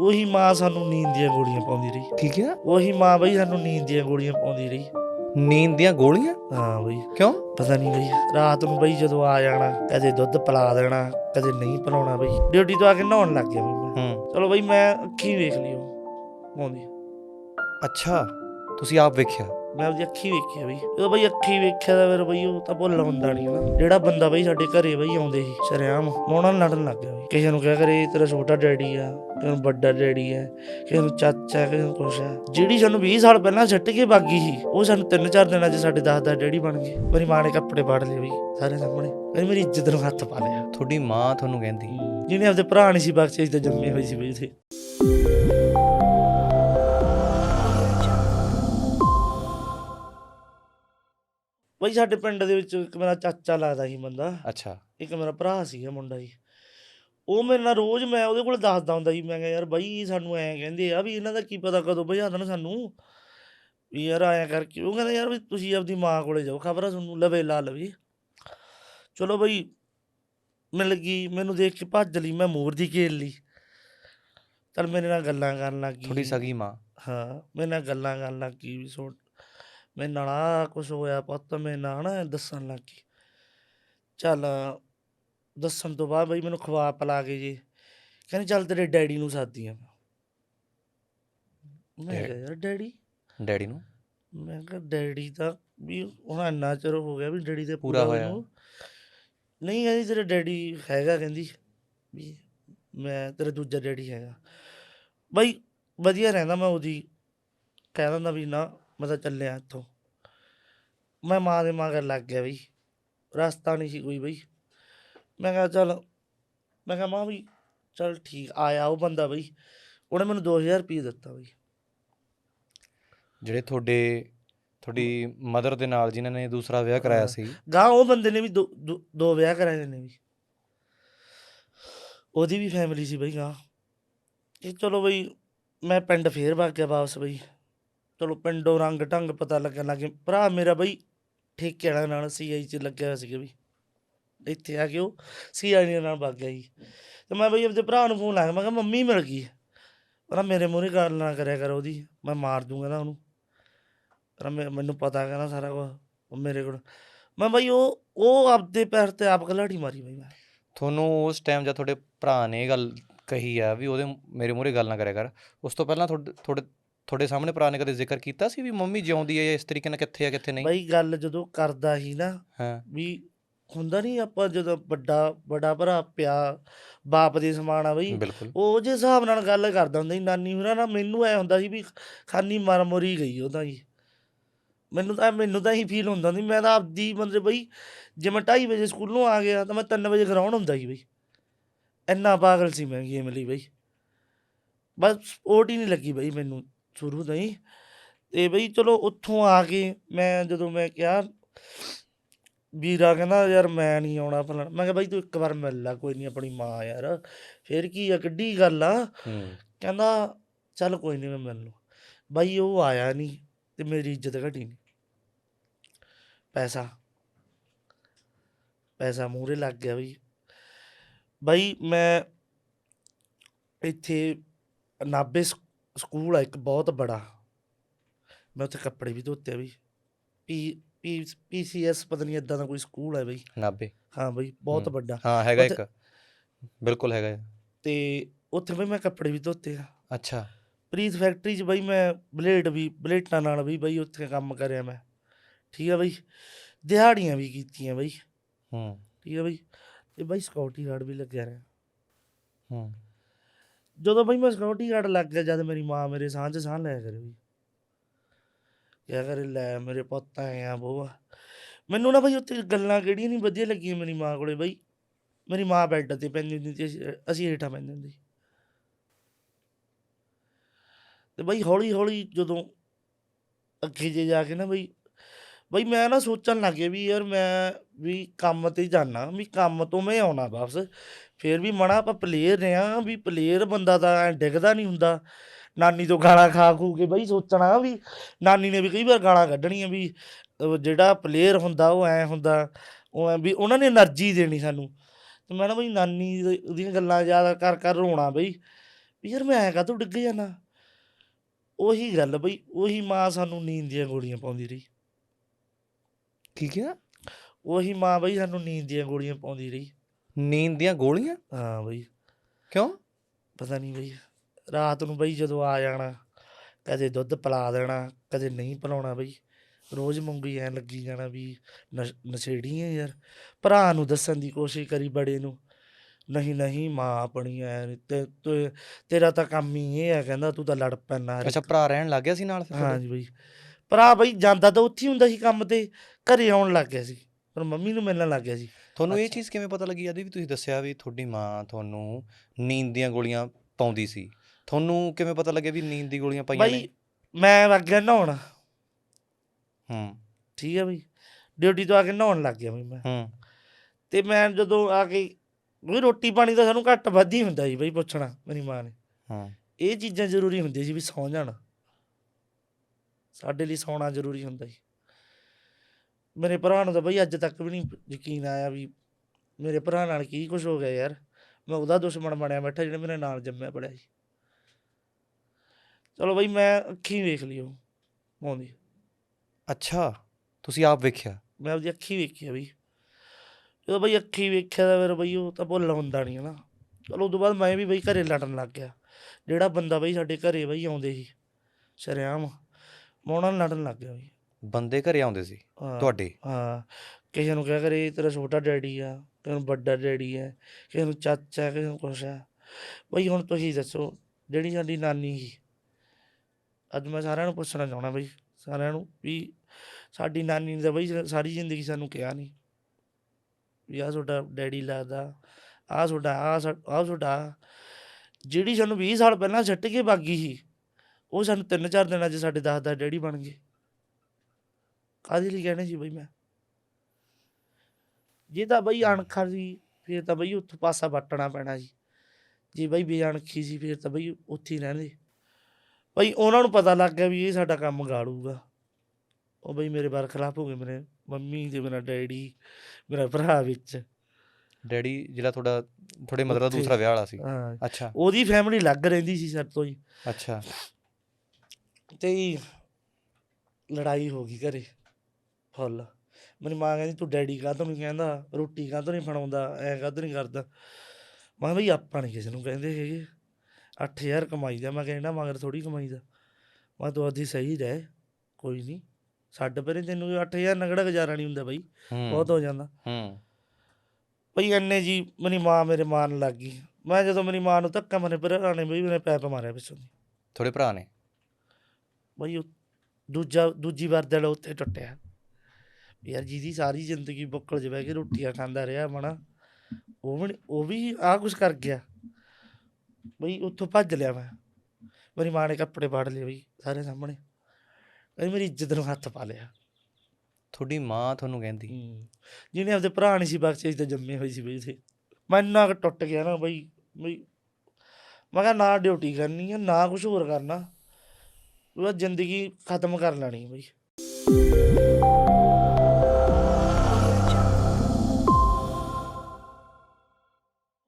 ਉਹੀ ਮਾਂ ਸਾਨੂੰ ਨੀਂਦ ਦੀਆਂ ਗੋਲੀਆਂ ਪਾਉਂਦੀ ਰਹੀ। ਠੀਕ ਹੈ। ਉਹੀ ਮਾਂ ਬਈ ਸਾਨੂੰ ਨੀਂਦ ਦੀਆਂ ਗੋਲੀਆਂ ਪਾਉਂਦੀ ਰਹੀ। ਨੀਂਦ ਦੀਆਂ ਗੋਲੀਆਂ? ਹਾਂ ਬਈ। ਕਿਉਂ? ਪਤਾ ਨਹੀਂ ਬਈ ਰਾਤ ਨੂੰ ਬਈ ਜਦੋਂ ਆ ਜਾਣਾ ਕਦੇ ਦੁੱਧ ਪਿਲਾ ਦੇਣਾ ਕਦੇ ਨਹੀਂ ਪਿਲਾਉਣਾ ਬਈ। ਡਿਊਟੀ ਤੋਂ ਆ ਕੇ ਨਹਾਉਣ ਲੱਗ ਗਿਆ ਬਈ ਮੈਂ। ਹੂੰ। ਚਲੋ ਬਈ ਮੈਂ ਅੱਖੀ ਵੇਖ ਲਈ ਉਹ ਪਾਉਂਦੀ ਅੱਛਾ ਤੁਸੀਂ ਆਪ ਵੇਖਿਆ? ਮੈਂ ਉਹਦੀ ਅੱਖੀ ਵੇਖੀ ਆ ਬਈ। ਜਦੋਂ ਬਈ ਅੱਖੀ ਵੇਖਿਆ ਤਾਂ ਫਿਰ ਬਈ ਉਹ ਤਾਂ ਭੁੱਲ ਹੁੰਦਾ ਨਹੀਂ ਨਾ। ਜਿਹੜਾ ਬੰਦਾ ਬਈ ਸਾਡੇ ਘਰੇ ਬਈ ਆਉਂਦੇ ਸੀ ਸ਼ਰਿਆਮ ਮੈਂ ਉਹਨਾਂ ਨਾਲ ਲੜਨ ਲੱਗ ਗਿਆ ਬਈ। ਕਿਸੇ ਨੂੰ ਕਿਹਾ ਕਰੇ ਤੇਰਾ ਛੋਟਾ ਡੈਡੀ ਆ ਕਿਸੇ ਨੂੰ ਵੱਡਾ ਡੈਡੀ ਆ ਕਿਸੇ ਨੂੰ ਚਾਚਾ ਕਿਸੇ ਨੂੰ ਕੁਛ ਆ। ਜਿਹੜੀ ਸਾਨੂੰ 20 ਸਾਲ ਪਹਿਲਾਂ ਛੱਟ ਕੇ ਬਾਗੀ ਸੀ ਉਹ ਸਾਨੂੰ 3-4 ਦਿਨਾਂ 'ਚ ਸਾਡੇ 10 ਦਾ ਡੈਡੀ ਬਣ ਗਏ। ਮੇਰੀ ਮਾਂ ਨੇ ਕੱਪੜੇ ਪਾੜ ਲਏ ਬਈ ਸਾਰੇ ਸਾਹਮਣੇ। ਕਹਿੰਦੀ ਮੇਰੀ ਇੱਜ਼ਤ ਨੂੰ ਹੱਥ ਪਾ ਲਿਆ। ਤੁਹਾਡੀ ਮਾਂ ਤੁਹਾਨੂੰ ਕਹਿੰਦੀ। ਜਿਹਨੇ ਆਪਦੇ ਭਰਾ ਨਹੀਂ ਸੀ ਬਖਸ਼ੇ ਸੀ ਤੇ ਜੰਮੇ ਹੋਏ ਸੀ ਬਈ ਇਥੇ। ਬਈ ਸਾਡੇ ਪਿੰਡ ਦੇ ਵਿੱਚ ਇੱਕ ਮੇਰਾ ਚਾਚਾ ਲੱਗਦਾ ਸੀ ਬੰਦਾ। ਅੱਛਾ। ਇੱਕ ਮੇਰਾ ਭਰਾ ਸੀਗਾ ਮੁੰਡਾ ਜੀ। ਉਹ ਮੇਰੇ ਨਾਲ ਰੋਜ਼ ਮੈਂ ਉਹਦੇ ਕੋਲ ਦੱਸਦਾ ਹੁੰਦਾ ਸੀ ਮੈਂ ਕਿਹਾ ਯਾਰ ਬਾਈ ਸਾਨੂੰ ਐਂ ਕਹਿੰਦੇ ਆ ਵੀ ਇਹਨਾਂ ਦਾ ਕੀ ਪਤਾ ਕਦੋਂ ਭਜਾ ਦੇਣ ਸਾਨੂੰ। ਵੀ ਯਾਰ ਆਇਆ ਕਰਕੇ ਉਹ ਕਹਿੰਦਾ ਯਾਰ ਵੀ ਤੁਸੀਂ ਆਪਦੀ ਮਾਂ ਕੋਲੇ ਜਾਓ ਖਬਰ ਤੁਹਾਨੂੰ ਲਵੇ ਲਾ ਲਵੇ ਚਲੋ ਬਈ ਮਿਲ ਗਈ ਮੈਨੂੰ ਦੇਖ ਕੇ ਭੱਜ ਲਈ ਮੈਂ ਮੋਰ ਦੀ ਖੇਲ ਲਈ। ਚਲ ਮੇਰੇ ਨਾਲ ਗੱਲਾਂ ਕਰਨ ਲੱਗ ਤੁਹਾਡੀ ਸਗੀ ਮਾਂ। ਹਾਂ ਮੇਰੇ ਨਾਲ ਗੱਲਾਂ ਕਰਨ ਲੱਗ ਵੀ ਸੋ ਮੇਰੇ ਨਾਲ ਕੁਝ ਹੋਇਆ ਪੁੱਤ ਮੇਰੇ ਨਾਲ ਨਾ ਦੱਸਣ ਲੱਗ ਚੱਲ ਦੱਸਣ ਤੋਂ ਬਾਅਦ ਬਈ ਮੈਨੂੰ ਖਵਾ ਪਿਲਾ ਕੇ ਜੀ। ਕਹਿੰਦੇ ਚੱਲ ਤੇਰੇ ਡੈਡੀ ਨੂੰ ਸਾਦੀ ਆ ਮੈਂ। ਕਿਹਾ ਯਾਰ ਡੈਡੀ? ਡੈਡੀ ਨੂੰ? ਮੈਂ ਕਿਹਾ ਡੈਡੀ ਤਾਂ ਵੀ ਹੁਣ ਇੰਨਾ ਚਿਰ ਹੋ ਗਿਆ ਵੀ ਡੈਡੀ ਦੇ ਪੂਰਾ ਹੋਇਆ। ਨਹੀਂ ਕਹਿੰਦੀ ਤੇਰਾ ਡੈਡੀ ਹੈਗਾ ਕਹਿੰਦੀ ਵੀ ਮੈਂ ਤੇਰਾ ਦੂਜਾ ਡੈਡੀ ਹੈਗਾ। ਬਈ ਵਧੀਆ ਰਹਿੰਦਾ ਮੈਂ ਉਹਦੀ। ਕਹਿ ਦਿੰਦਾ ਵੀ ਨਾ ਮੈਂ ਤਾਂ ਚੱਲਿਆ ਇੱਥੋਂ। ਮੈਂ ਮਾਂ ਦੇ ਮਗਰ ਲੱਗ ਗਿਆ ਬਈ। ਰਸਤਾ ਨਹੀਂ ਸੀ ਕੋਈ ਬਈ। ਮੈਂ ਕਿਹਾ ਚੱਲ ਮੈਂ ਕਿਹਾ ਮਾਂ ਵੀ ਚੱਲ ਠੀਕ ਆਇਆ ਉਹ ਬੰਦਾ ਬਈ। ਉਹਨੇ ਮੈਨੂੰ 2000 ਰੁਪਏ ਦਿੱਤਾ ਬਈ। ਜਿਹੜੇ ਤੁਹਾਡੇ ਤੁਹਾਡੀ ਮਦਰ ਦੇ ਨਾਲ ਜਿਨ੍ਹਾਂ ਨੇ ਦੂਸਰਾ ਵਿਆਹ ਕਰਾਇਆ। ਸੀ। ਗਾਂ ਉਹ ਬੰਦੇ ਨੇ ਵੀ ਦੋ ਦੋ- ਦੋ ਵਿਆਹ ਕਰਾਏ ਨੇ ਵੀ ਉਹਦੀ ਵੀ ਫੈਮਿਲੀ ਸੀ ਬਈ ਗਾਂ ਇਹ ਚਲੋ ਬਈ ਮੈਂ ਪਿੰਡ ਫੇਰ ਵਗ ਗਿਆ ਵਾਪਸ ਬਈ। ਚਲੋ ਪਿੰਡੋਂ ਰੰਗ ਢੰਗ ਪਤਾ ਲੱਗਣ ਲੱਗੇ ਭਰਾ ਮੇਰਾ ਬਈ ਠੇਕੇ ਵਾਲਿਆਂ ਨਾਲ ਸੀਆਈ ਚ ਲੱਗਿਆ ਹੋਇਆ ਸੀਗਾ ਵੀ ਇੱਥੇ ਆ ਕੇ ਉਹ ਸੀਆਈ ਨਾਲ ਵਗ ਗਿਆ ਜੀ। ਤੇ ਮੈਂ ਬਈ ਆਪਣੇ ਭਰਾ ਨੂੰ ਫੋਨ ਲਾਇਆ, ਮੈਂ ਕਿਹਾ ਮੰਮੀ ਮਿਲ ਗਈ ਕਹਿੰਦਾ ਮੇਰੇ ਮੂਹਰੇ ਗੱਲ ਨਾ ਕਰਿਆ ਕਰ ਉਹਦੀ, ਮੈਂ ਮਾਰ ਦੂੰਗਾ ਨਾ ਉਹਨੂੰ। ਕਹਿੰਦਾ ਮੈਨੂੰ ਪਤਾ ਕਹਿੰਦਾ ਸਾਰਾ ਕੁਝ ਉਹ ਮੇਰੇ ਕੋਲ। ਮੈਂ ਬਈ ਉਹ ਉਹ ਆਪਦੇ ਪੈਰ ਤੇ ਆਪ ਕਲਾੜੀ ਮਾਰੀ ਬਈ ਮੈਂ। ਤੁਹਾਨੂੰ ਉਸ ਟਾਈਮ ਜਦ ਤੁਹਾਡੇ ਭਰਾ ਨੇ ਇਹ ਗੱਲ ਕਹੀ ਆ ਵੀ ਉਹਦੇ ਮੇਰੇ ਮੂਹਰੇ ਗੱਲ ਨਾ ਕਰਿਆ ਕਰ, ਉਸ ਤੋਂ ਪਹਿਲਾਂ ਤੁਹਾਡੇ ਤੁਹਾਡੇ ਸਾਹਮਣੇ ਭਰਾ ਨੇ ਕਦੇ ਜ਼ਿਕਰ ਕੀਤਾ ਸੀ ਵੀ ਮੰਮੀ ਜਿਉਂਦੀ ਹੈ ਜਾਂ ਇਸ ਤਰੀਕੇ ਨਾਲ ਕਿੱਥੇ ਆ ਕਿੱਥੇ ਨਹੀਂ? ਬਈ ਗੱਲ ਜਦੋਂ ਕਰਦਾ ਸੀ ਨਾ ਹਾਂ। ਵੀ ਹੁੰਦਾ ਨਹੀਂ ਆਪਾਂ ਜਦੋਂ ਵੱਡਾ ਵੱਡਾ ਭਰਾ ਪਿਆ ਬਾਪ ਦੇ ਸਮਾਨ ਆ ਬਈ ਬਿਲਕੁਲ। ਉਹ ਜੇ ਹਿਸਾਬ ਨਾਲ ਗੱਲ ਕਰਦਾ ਹੁੰਦਾ ਸੀ ਨਾਨੀ ਹੋਰਾਂ ਨਾਲ ਮੈਨੂੰ ਐ ਹੁੰਦਾ ਸੀ ਵੀ ਖਾਨੀ ਮਰ ਮੁਰੀ ਗਈ ਉਹ ਤਾਂ ਜੀ ਮੈਨੂੰ ਤਾਂ ਮੈਨੂੰ ਤਾਂ ਹੀ ਫੀਲ ਹੁੰਦਾ ਸੀ ਮੈਂ ਤਾਂ ਆਪਦੀ ਮਤਲਬ ਬਈ ਜੇ ਮੈਂ 2:30 ਵਜੇ ਸਕੂਲੋਂ ਆ ਗਿਆ ਤਾਂ ਮੈਂ 3 ਵਜੇ ਗਰਾਊਂਡ ਹੁੰਦਾ ਸੀ ਬਈ। ਇੰਨਾ ਪਾਗਲ ਸੀ ਮੈਂ ਗੇਮ ਲਈ ਬਈ। ਬਸ ਸਪੋਰਟ ਹੀ ਨਹੀਂ ਲੱਗੀ ਬਈ ਮੈਨੂੰ। ਸ਼ੁਰੂ ਤੋਂ ਹੀ ਤੇ ਬਈ ਚਲੋ ਉੱਥੋਂ ਆ ਕੇ ਮੈਂ ਜਦੋਂ ਮੈਂ ਕਿਹਾ ਵੀਰਾ ਕਹਿੰਦਾ ਯਾਰ ਮੈਂ ਨਹੀਂ ਆਉਣਾ ਫਲਾਣਾ ਮੈਂ ਕਿਹਾ ਬਾਈ ਤੂੰ ਇੱਕ ਵਾਰ ਮਿਲ ਲੈ ਕੋਈ ਨਹੀਂ ਆਪਣੀ ਮਾਂ ਯਾਰ। ਫੇਰ ਕੀ ਆ ਕਿੱਡੀ ਗੱਲ ਆ? ਕਹਿੰਦਾ ਚੱਲ ਕੋਈ ਨਹੀਂ ਮੈਂ ਮਿਲ ਲੂ। ਬਾਈ ਉਹ ਆਇਆ ਨਹੀਂ ਤੇ ਮੇਰੀ ਇੱਜ਼ਤ ਘਟੀ ਨਹੀਂ। ਪੈਸਾ। ਪੈਸਾ ਮੂਹਰੇ ਲੱਗ ਗਿਆ ਬਈ। ਬਾਈ ਮੈਂ ਇੱਥੇ ਨਾਬੇ ਸਕੂਲ ਆ ਇੱਕ ਬਹੁਤ ਬੜਾ। ਮੈਂ ਉੱਥੇ ਕੱਪੜੇ ਵੀ ਧੋਤੇ ਆ ਬਈ। ਪੀ ਪੀ ਪੀਸੀਐਸ ਪਤਾ ਨਹੀਂ ਇਦਾਂ ਦਾ ਕੋਈ ਸਕੂਲ ਹੈ ਬਈ। ਨਾਬੇ ਹਾਂ ਬਈ ਬਹੁਤ ਹੂੰ। ਵੱਡਾ। ਹਾਂ ਹੈਗਾ ਇੱਕ। ਬਿਲਕੁਲ ਹੈਗਾ। ਹੈ। ਤੇ ਉੱਥੇ ਬਈ ਮੈਂ ਕੱਪੜੇ ਵੀ ਧੋਤੇ ਆ। ਅੱਛਾ। ਪ੍ਰੀਤ ਫੈਕਟਰੀ 'ਚ ਬਈ ਮੈਂ ਬਲੇਡ ਵੀ ਬਲੇਟਾਂ ਨਾਲ ਵੀ ਬਈ ਉੱਥੇ ਕੰਮ ਕਰਿਆ ਮੈਂ। ਠੀਕ ਆ ਬਈ। ਦਿਹਾੜੀਆਂ ਵੀ ਕੀਤੀਆਂ ਬਈ। ਹੂੰ। ਠੀਕ ਆ ਬਈ। ਤੇ ਬਈ ਸਿਕਿਉਰਿਟੀ ਗਾਰਡ ਵੀ ਲੱਗਿਆ ਰਿਹਾ। ਹੂੰ। ਜਦੋਂ ਬਈ ਮੈਂ ਸਿਕਿਉਰਿਟੀ ਗਾਰਡ ਲੱਗ ਗਿਆ, ਜਦ ਮੇਰੀ ਮਾਂ ਮੇਰੇ ਸਾਹ 'ਚ ਸਾਹ ਲੈ ਕਰੇ ਵੀ ਕਿਆ ਕਰੇ, ਲੈ ਮੇਰੇ ਪੁੱਤ ਆਏ ਆ ਬੋਆ। ਮੈਨੂੰ ਨਾ ਬਈ ਉੱਥੇ ਗੱਲਾਂ ਕਿਹੜੀਆਂ ਨਹੀਂ ਵਧੀਆ ਲੱਗੀਆਂ ਮੇਰੀ ਮਾਂ ਕੋਲੇ ਬਈ। ਮੇਰੀ ਮਾਂ ਬੈੱਡ ਤੇ ਪੈਂਦੀ ਹੁੰਦੀ ਤੇ ਅਸੀਂ- ਅਸੀਂ ਹੇਠਾਂ ਪੈਂਦੇ ਹੁੰਦੇ ਸੀ। ਤੇ ਬਈ ਹੌਲੀ ਹੌਲੀ ਜਦੋਂ ਅੱਗੇ ਜੇ ਜਾ ਕੇ ਨਾ ਬਈ ਬਈ ਮੈਂ ਨਾ ਸੋਚਣ ਲੱਗ ਗਿਆ ਵੀ ਯਾਰ ਮੈਂ ਵੀ ਕੰਮ ਤੇ ਜਾਣਾ ਵੀ ਕੰਮ ਤੋਂ ਮੈਂ ਆਉਣਾ ਵਾਪਸ। ਫੇਰ ਵੀ ਮਣਾ ਆਪਾਂ ਪਲੇਅਰ ਆ, ਵੀ ਪਲੇਅਰ ਬੰਦਾ ਤਾਂ ਡਿੱਗਦਾ ਨਹੀਂ ਹੁੰਦਾ। ਨਾਨੀ ਤੋਂ ਗਾਲਾਂ ਖਾ ਖੂ ਕੇ ਬਈ ਸੋਚਣਾ ਵੀ, ਨਾਨੀ ਨੇ ਵੀ ਕਈ ਵਾਰ ਗਾਲਾਂ ਕੱਢਣੀਆਂ ਵੀ ਜਿਹੜਾ ਪਲੇਅਰ ਹੁੰਦਾ ਉਹ ਐ ਹੁੰਦਾ, ਉਹ ਵੀ ਉਹਨਾਂ ਨੇ એનર્ਜੀ ਦੇਣੀ ਸਾਨੂੰ। ਤੇ ਮੈਂ ਨਾ ਬਈ ਨਾਨੀ ਉਹਦੀਆਂ ਗੱਲਾਂ ਯਾਦ ਕਰ ਕਰ ਰੋਣਾ ਬਈ, ਵੀ ਯਾਰ ਮੈਂ ਐ ਕਾਹਤੋਂ ਡਿੱਗ ਜਾਣਾ ਉਹੀ ਗੱਲ ਬਈ, ਉਹੀ ਮਾਂ ਸਾਨੂੰ ਨੀਂਦ ਦੀਆਂ ਗੋਲੀਆਂ ਪਾਉਂਦੀ ਰਹੀ। ਕੀ ਕਿਹਾ ਉਹੀ ਮਾਂ ਬਈ ਸਾਨੂੰ ਨੀਂਦ ਦੀਆਂ ਗੋਲੀਆਂ ਪਾਉਂਦੀ ਰਹੀ। ਨੀਂਦ ਦੀਆਂ ਗੋਲੀਆਂ? ਹਾਂ ਬਈ। ਕਿਉਂ? ਪਤਾ ਨਹੀਂ ਬਈ। ਰਾਤ ਨੂੰ ਬਈ ਜਦੋਂ ਆ ਜਾਣਾ ਕਦੇ ਦੁੱਧ ਪਿਲਾ ਦੇਣਾ ਕਦੇ ਨਹੀਂ ਪਿਲਾਉਣਾ ਬਈ। ਰੋਜ਼ ਮੰਗੀ ਐ ਲੱਗੀ ਜਾਣਾ ਵੀ ਨਸ਼- ਨਸ਼ੇੜੀ ਹੈ ਯਾਰ। ਭਰਾ ਨੂੰ ਦੱਸਣ ਦੀ ਕੋਸ਼ਿਸ਼ ਕਰੀ ਬੜੇ ਨੂੰ। ਨਹੀਂ ਨਹੀਂ ਮਾਂ ਆਪਣੀ ਐ ਤੇ ਤੇਰਾ ਤਾਂ ਕੰਮ ਹੀ ਇਹ ਹੈ ਕਹਿੰਦਾ ਤੂੰ ਤਾਂ ਲੜ ਪੈਣਾ। ਅੱਛਾ। ਭਰਾ ਰਹਿਣ ਲੱਗ ਗਿਆ ਸੀ ਨਾਲ ਫਿਰ? ਹਾਂਜੀ ਬਈ। ਭਰਾ ਬਈ ਜਾਂਦਾ ਤਾਂ ਉੱਥੇ ਹੁੰਦਾ ਸੀ ਕੰਮ ਤੇ। ਘਰੇ ਆਉਣ ਲੱਗ ਗਿਆ ਸੀ ਪਰ ਮੰਮੀ ਨੂੰ ਮਿਲਣ ਲੱਗ ਗਿਆ ਸੀ। ਤੁਹਾਨੂੰ ਇਹ। ਚੀਜ਼ ਕਿਵੇਂ ਪਤਾ ਲੱਗੀ? ਆਦੀ ਵੀ ਤੁਸੀਂ ਦੱਸਿਆ ਵੀ ਤੁਹਾਡੀ ਮਾਂ ਤੁਹਾਨੂੰ ਨੀਂਦ ਦੀਆਂ ਗੋਲੀਆਂ ਪਾਉਂਦੀ ਸੀ। ਤੁਹਾਨੂੰ ਕਿਵੇਂ ਪਤਾ ਲੱਗਿਆ ਵੀ ਨੀਂਦ ਦੀ ਗੋਲੀਆਂ ਪਾਈਆਂ ਬਈ ਨੇ? ਮੈਂ ਲੱਗ ਗਿਆ ਨਹਾਉਣ। ਹੂੰ। ਠੀਕ ਹੈ ਬਈ ਡਿਊਟੀ ਤੋਂ ਆ ਕੇ ਨਹਾਉਣ ਲੱਗ ਗਿਆ ਬਈ ਮੈਂ। ਹੂੰ। ਤੇ ਮੈਂ ਜਦੋਂ ਆ ਕੇ ਵੀ ਰੋਟੀ ਪਾਣੀ ਤਾਂ ਸਾਨੂੰ ਘੱਟ ਵੱਧ ਹੀ ਹੁੰਦਾ ਸੀ ਬਈ ਪੁੱਛਣਾ ਮੇਰੀ ਮਾਂ ਨੇ। ਹੂੰ। ਇਹ ਚੀਜ਼ਾਂ ਜ਼ਰੂਰੀ ਹੁੰਦੀਆਂ ਸੀ ਵੀ ਸੌਂ ਜਾਣਾ। ਸਾਡੇ ਲਈ ਸੌਣਾ ਜ਼ਰੂਰੀ ਹੁੰਦਾ ਸੀ। ਮੇਰੇ ਭਰਾ ਨੂੰ ਤਾਂ ਬਈ ਅੱਜ ਤੱਕ ਵੀ ਨਹੀਂ ਯਕੀਨ ਆਇਆ ਵੀ ਮੇਰੇ ਭਰਾ ਨਾਲ ਕੀ ਕੁਝ ਹੋ ਗਿਆ ਯਾਰ। ਮੈਂ ਉਹਦਾ ਦੁਸ਼ਮਣ ਬਣਿਆ ਬੈਠਾ ਜਿਹੜਾ ਮੇਰੇ ਨਾਲ ਜੰਮਿਆ ਪੜਿਆ ਸੀ। ਚਲੋ ਬਈ ਮੈਂ ਅੱਖੀਂ ਵੇਖ ਉਹ ਆਉਂਦੀ। ਅੱਛਾ ਤੁਸੀਂ ਆਪ ਵੇਖਿਆ? ਮੈਂ ਆਪਦੀ ਅੱਖੀ ਵੇਖੀ ਆ ਬਈ। ਜਦੋਂ ਬਈ ਅੱਖੀ ਵੇਖਿਆ ਤਾਂ ਫਿਰ ਬਈ ਉਹ ਤਾਂ ਭੁੱਲ ਹੁੰਦਾ ਨਹੀਂ ਨਾ ਚਲੋ ਉਦੋਂ ਬਾਅਦ ਮੈਂ ਵੀ ਬਈ ਘਰੇ ਲੜਨ ਲੱਗ ਗਿਆ। ਜਿਹੜਾ ਬੰਦਾ ਬਈ ਸਾਡੇ ਘਰੇ ਬਈ ਆਉਂਦੇ ਸੀ ਸ਼ਰਿਆਮ ਮੈਂ ਉਹਨਾਂ ਨਾਲ ਲੜਨ ਲੱਗ ਗਿਆ ਬਈ। ਬੰਦੇ ਘਰੇ ਆਉਂਦੇ ਸੀ ਹਾਂ, ਤੁਹਾਡੇ? ਹਾਂ। ਕਿਸੇ ਨੂੰ ਕਿਹਾ ਕਰੇ ਤੇਰਾ ਛੋਟਾ ਡੈਡੀ ਆ ਕਿਸੇ ਨੂੰ ਵੱਡਾ ਡੈਡੀ ਹੈ ਕਿਸੇ ਨੂੰ ਚਾਚਾ ਹੈ, ਕਿਸੇ ਨੂੰ ਕੁਛ ਹੈ ਬਈ ਹੁਣ ਤੁਸੀਂ ਦੱਸੋ ਜਿਹੜੀ ਸਾਡੀ ਨਾਨੀ ਸੀ ਅੱਜ ਮੈਂ ਸਾਰਿਆਂ ਨੂੰ ਪੁੱਛਣਾ ਚਾਹਣਾ ਬਈ ਸਾਰਿਆਂ ਨੂੰ ਵੀ ਸਾਡੀ ਨਾਨੀ ਨੇ ਤਾਂ ਬਈ ਸ- ਸਾਰੀ ਜ਼ਿੰਦਗੀ ਸਾਨੂੰ ਕਿਹਾ ਨਹੀਂ ਵੀ ਆਹ ਤੁਹਾਡਾ ਡੈਡੀ ਲੱਗਦਾ ਆਹ ਤੁਹਾਡਾ ਆਹ ਸਾ- ਆਹ ਤੁਹਾਡਾ। ਆਹ। ਜਿਹੜੀ ਸਾਨੂੰ 20 ਸਾਲ ਪਹਿਲਾਂ ਛੱਟ ਕੇ ਬਾਗੀ ਸੀ ਉਹ ਸਾਨੂੰ ਤਿੰਨ ਚਾਰ ਦਿਨਾਂ 'ਚ ਸਾਡੇ ਦਸ ਦਾ ਡੈਡੀ ਬਣ ਗਏ। ਕਾਹਦੇ ਲਈ ਕਹਿਣਾ ਸੀ ਬਈ ਮੈਂ? ਜੇ ਤਾਂ ਬਈ ਅਣਖਾ ਸੀ ਫਿਰ ਤਾਂ ਬਈ ਉੱਥੋਂ ਪਾਸਾ ਵੱਟਣਾ ਪੈਣਾ ਸੀ। ਜੇ ਬਈ ਬੇਅਣਖੀ ਸੀ ਫਿਰ ਤਾਂ ਬਈ ਉੱਥੇ ਹੀ ਰਹਿੰਦੇ ਬਈ ਉਹਨਾਂ ਨੂੰ ਪਤਾ ਲੱਗ ਗਿਆ ਵੀ ਇਹ ਸਾਡਾ ਕੰਮ ਗਾੜੂਗਾ। ਉਹ ਬਈ ਮੇਰੇ ਬਰਖਲਾਫ ਹੋ ਗਏ ਮੇਰੇ ਮੰਮੀ ਤੇ ਮੇਰਾ ਡੈਡੀ ਮੇਰਾ ਭਰਾ ਵਿੱਚ। ਡੈਡੀ ਜਿਹੜਾ ਤੁਹਾਡਾ ਤੁਹਾਡੇ ਮਦਰ ਦਾ ਉੱਥੇ। ਦੂਸਰਾ ਵਿਆਹ ਵਾਲਾ ਸੀ। ਹਾਂ। ਅੱਛਾ। ਉਹਦੀ ਫੈਮਿਲੀ ਲੱਗ ਰਹਿੰਦੀ ਸੀ ਸਾਡੇ ਤੋਂ ਹੀ। ਅੱਛਾ। ਤੇ ਲੜਾਈ ਹੋ ਗਈ ਘਰੇ। ਫੁੱਲ। ਮੇਰੀ ਮਾਂ ਕਹਿੰਦੀ ਤੂੰ ਡੈਡੀ ਕਾਹਤੋਂ ਨਹੀਂ ਕਹਿੰਦਾ? ਰੋਟੀ ਕਾਹਤੋਂ ਨਹੀਂ ਫੜਾਉਂਦਾ? ਐ ਕਾਹਤੋਂ ਨਹੀਂ ਕਰਦਾ? ਮੈਂ ਬਈ ਆਪਾਂ ਨਹੀਂ ਕਿਸੇ ਨੂੰ ਕਹਿੰਦੇ ਹੈਗੇ। 8000 ਕਮਾਈ ਦਾ ਮੈਂ ਕਹਿੰਦਾ ਮਗਰ ਥੋੜੀ ਕਮਾਈ ਦਾ ਮੈਂ ਤੂੰ ਅੱਧੀ ਸਹੀ ਰਹਿ। ਕੋਈ ਨਹੀਂ ਛੱਡ ਪਰੇ ਤੈਨੂੰ 8000 ਨਗੜਾ ਗੁਜ਼ਾਰਾ ਨਹੀਂ ਹੁੰਦਾ ਬਈ। ਬਹੁਤ ਹੋ ਜਾਂਦਾ। ਹੂੰ। ਬਈ ਐਨੇ ਜੀ ਮੇਰੀ ਮਾਂ ਮੇਰੇ ਮਾਰਨ ਲੱਗ ਗਈ। ਮੈਂ ਜਦੋਂ ਮੇਰੀ ਮਾਂ ਨੂੰ ਧੱਕਾ ਮਾਰੇ ਭਰਾ ਨੇ ਬਈ ਮੇਰੇ ਪੈਪ ਮਾਰਿਆ ਪਿੱਛੋਂ ਦੀ। ਤੁਹਾਡੇ ਭਰਾ ਨੇ? ਬਈ ਦੂਜਾ ਦੂਜੀ ਵਾਰ ਦਿਲ ਉੱਤੇ ਟੁੱਟਿਆ। ਯਾਰ ਜਿਹਦੀ ਸਾਰੀ ਜ਼ਿੰਦਗੀ ਬੁੱਕਲ 'ਚ ਬਹਿ ਕੇ ਰੋਟੀਆਂ ਖਾਂਦਾ ਰਿਹਾ ਮਣਾ ਉਹ ਵੀ ਉਹ ਵੀ ਆ ਕੁਛ ਕਰ ਗਿਆ। ਬਈ ਉੱਥੋਂ ਭੱਜ ਲਿਆ ਮੈਂ। ਮੇਰੀ ਮਾਂ ਨੇ ਕੱਪੜੇ ਪਾੜ ਲਏ ਬਈ ਸਾਰੇ ਸਾਹਮਣੇ। ਕਹਿੰਦੀ ਮੇਰੀ ਇੱਜ਼ਤ ਨੂੰ ਹੱਥ ਪਾ ਲਿਆ। ਤੁਹਾਡੀ ਮਾਂ ਤੁਹਾਨੂੰ ਕਹਿੰਦੀ। ਜਿਹਨੇ ਆਪਦੇ ਭਰਾ ਨਹੀਂ ਸੀ ਬਖਸ਼ੇ ਤੇ ਜੰਮੇ ਹੋਏ ਸੀ ਬਈ ਉਥੇ ਮੈਂ ਇੰਨਾ ਕੁ ਟੁੱਟ ਗਿਆ ਨਾ ਬਈ ਬਈ ਮੈਂ ਕਿਹਾ ਨਾ ਡਿਊਟੀ ਕਰਨੀ ਆ ਨਾ ਕੁਝ ਹੋਰ ਕਰਨਾ। ਉਹ ਜ਼ਿੰਦਗੀ ਖਤਮ ਕਰ ਲੈਣੀ ਬਈ।